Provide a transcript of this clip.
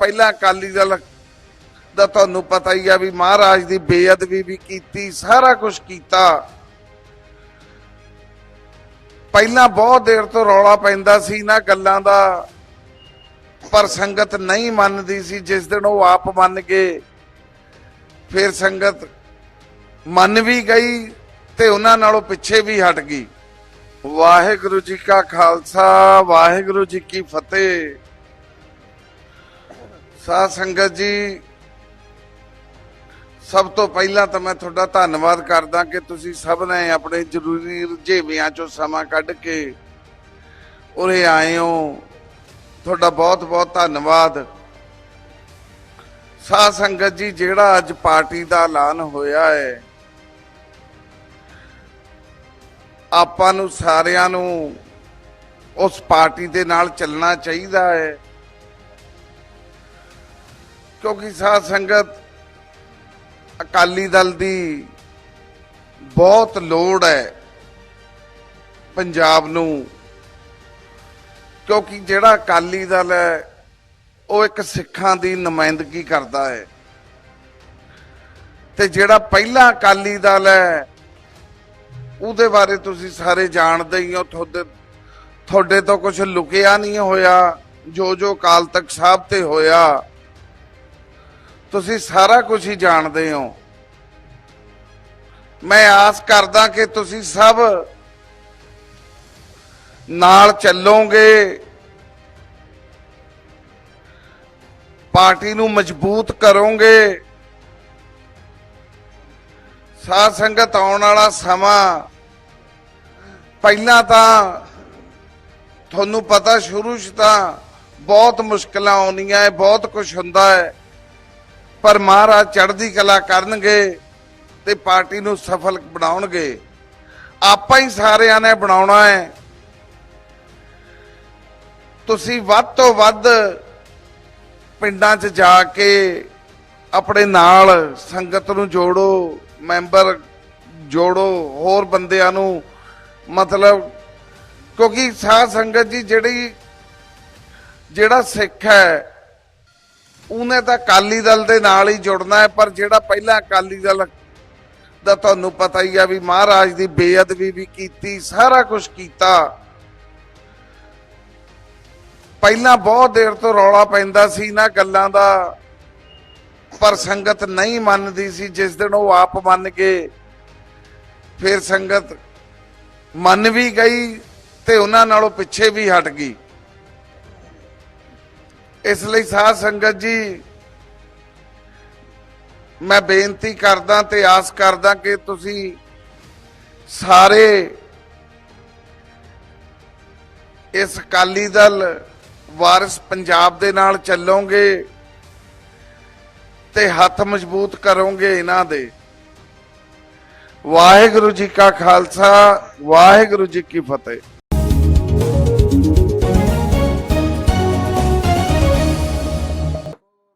ਪਹਿਲਾਂ ਅਕਾਲੀ ਦਲ ਦਾ ਤੁਹਾਨੂੰ ਪਤਾ ਹੀ ਆ ਵੀ ਮਹਾਰਾਜ ਦੀ ਬੇਅਦਬੀ ਵੀ ਕੀਤੀ, ਸਾਰਾ ਕੁਝ ਕੀਤਾ। ਪਹਿਲਾਂ ਬਹੁਤ ਦੇਰ ਤੋਂ ਰੌਲਾ ਪੈਂਦਾ ਸੀ ਨਾ ਗੱਲਾਂ ਦਾ। ਪਰ ਸੰਗਤ ਨਹੀਂ ਮੰਨਦੀ ਸੀ, ਜਿਸ ਦਿਨ ਉਹ ਆਪ ਮੰਨ ਗਏ, ਫਿਰ ਸੰਗਤ ਮੰਨ ਵੀ ਗਈ ਤੇ ਉਹਨਾਂ ਨਾਲੋਂ ਪਿੱਛੇ ਵੀ ਹਟ ਗਈ। ਵਾਹਿਗੁਰੂ ਜੀ ਕਾ ਖਾਲਸਾ, ਵਾਹਿਗੁਰੂ ਜੀ ਕੀ ਫਤਿਹ। ਸਾਧ ਸੰਗਤ ਜੀ, ਸਭ ਤੋਂ ਪਹਿਲਾਂ ਤਾਂ ਮੈਂ ਤੁਹਾਡਾ ਧੰਨਵਾਦ ਕਰਦਾ ਕਿ ਤੁਸੀਂ ਸਭ ਨੇ ਆਪਣੇ ਜ਼ਰੂਰੀ ਰੁਝੇਵਿਆਂ ਚੋਂ ਸਮਾਂ ਕੱਢ ਕੇ ਉਰੇ ਆਏ ਹੋ। ਤੁਹਾਡਾ ਬਹੁਤ ਬਹੁਤ ਧੰਨਵਾਦ। ਸਾਧ ਸੰਗਤ ਜੀ, ਜਿਹੜਾ ਅੱਜ ਪਾਰਟੀ ਦਾ ਐਲਾਨ ਹੋਇਆ ਹੈ, ਆਪਾਂ ਨੂੰ ਸਾਰਿਆਂ ਨੂੰ ਉਸ ਪਾਰਟੀ ਦੇ ਨਾਲ ਚੱਲਣਾ ਚਾਹੀਦਾ ਹੈ। ਕਿਉਂਕਿ ਸਾਧ ਸੰਗਤ ਅਕਾਲੀ ਦਲ ਦੀ ਬਹੁਤ ਲੋੜ ਹੈ ਪੰਜਾਬ ਨੂੰ। ਕਿਉਂਕਿ ਜਿਹੜਾ ਅਕਾਲੀ ਦਲ ਹੈ, ਉਹ ਇੱਕ ਸਿੱਖਾਂ ਦੀ ਨੁਮਾਇੰਦਗੀ ਕਰਦਾ ਹੈ। ਤੇ ਜਿਹੜਾ ਪਹਿਲਾ ਅਕਾਲੀ ਦਲ ਹੈ, ਉਹਦੇ ਬਾਰੇ ਤੁਸੀਂ ਸਾਰੇ ਜਾਣਦੇ ਹੀ ਹੋ। ਤੁਹਾਡੇ ਤੁਹਾਡੇ ਤੋਂ ਕੁਝ ਲੁਕਿਆ ਨਹੀਂ ਹੋਇਆ। ਜੋ ਜੋ ਕਾਲ ਤੱਕ ਸਾਹਿਬ ਤੇ ਹੋਇਆ ਤੁਸੀਂ ਸਾਰਾ ਕੁਝ ਹੀ ਜਾਣਦੇ ਹੋ। ਮੈਂ ਆਸ ਕਰਦਾ ਕਿ ਤੁਸੀਂ ਸਭ ਨਾਲ ਚੱਲੋਗੇ। ਪਾਰਟੀ ਨੂੰ ਮਜ਼ਬੂਤ ਕਰੋਗੇ। ਸਾਧ ਸੰਗਤ ਆਉਣ ਵਾਲਾ ਸਮਾਂ ਪਹਿਲਾਂ ਤਾਂ ਤੁਹਾਨੂੰ ਪਤਾ ਸ਼ੁਰੂ 'ਚ ਤਾਂ ਬਹੁਤ ਮੁਸ਼ਕਲਾਂ ਆਉਣੀਆਂ ਹੈ ਬਹੁਤ ਕੁਝ ਹੁੰਦਾ ਹੈ ਪਰ ਮਹਾਰਾਜ ਚੜ੍ਹਦੀ ਕਲਾ ਕਰਨਗੇ ਤੇ ਪਾਰਟੀ ਨੂੰ ਸਫਲ ਬਣਾਉਣਗੇ। ਆਪਾਂ ਹੀ ਸਾਰਿਆਂ ਨੇ ਬਣਾਉਣਾ ਹੈ। ਤੁਸੀਂ ਵੱਧ ਤੋਂ ਵੱਧ ਪਿੰਡਾਂ 'ਚ ਜਾ ਕੇ ਆਪਣੇ ਨਾਲ ਸੰਗਤ ਨੂੰ ਜੋੜੋ, ਮੈਂਬਰ ਜੋੜੋ, ਹੋਰ ਬੰਦਿਆਂ ਨੂੰ ਮਤਲਬ ਕਿਉਂਕਿ ਸਾਧ ਸੰਗਤ ਜੀ ਜਿਹੜੀ ਜਿਹੜਾ ਸਿੱਖ ਹੈ ਉਹਨੇ ਤਾਂ ਅਕਾਲੀ ਦਲ ਦੇ ਨਾਲ ਹੀ ਜੁੜਨਾ ਹੈ, ਪਰ ਜਿਹੜਾ ਪਹਿਲਾਂ ਅਕਾਲੀ ਦਲ ਦਾ ਤੁਹਾਨੂੰ ਪਤਾ ਹੀ ਆ ਵੀ ਮਹਾਰਾਜ ਦੀ ਬੇਅਦਬੀ ਵੀ ਕੀਤੀ, ਸਾਰਾ ਕੁਝ ਕੀਤਾ। ਪਹਿਲਾਂ ਬਹੁਤ ਦੇਰ ਤੋਂ ਰੌਲਾ ਪੈਂਦਾ ਸੀ ਨਾ ਗੱਲਾਂ ਦਾ, ਪਰ ਸੰਗਤ ਨਹੀਂ ਮੰਨਦੀ ਸੀ, ਜਿਸ ਦਿਨ ਉਹ ਆਪ ਮੰਨ ਗਏ ਫਿਰ ਸੰਗਤ ਮੰਨ ਵੀ ਗਈ ਤੇ ਉਹਨਾਂ ਨਾਲੋਂ ਪਿੱਛੇ ਵੀ ਹਟ ਗਈ। ਇਸ ਲਈ ਸਾਧ ਸੰਗਤ ਜੀ, ਮੈਂ ਬੇਨਤੀ ਕਰਦਾ ਤੇ ਆਸ ਕਰਦਾ ਕਿ ਤੁਸੀਂ ਸਾਰੇ ਇਸ ਅਕਾਲੀ ਦਲ ਵਾਰਿਸ ਪੰਜਾਬ ਦੇ ਨਾਲ ਚੱਲੋਗੇ ਤੇ ਹੱਥ ਮਜ਼ਬੂਤ ਕਰੋਗੇ ਇਹਨਾਂ ਦੇ। ਵਾਹਿਗੁਰੂ ਜੀ ਕਾ ਖਾਲਸਾ, ਵਾਹਿਗੁਰੂ ਜੀ ਕੀ ਫਤਿਹ।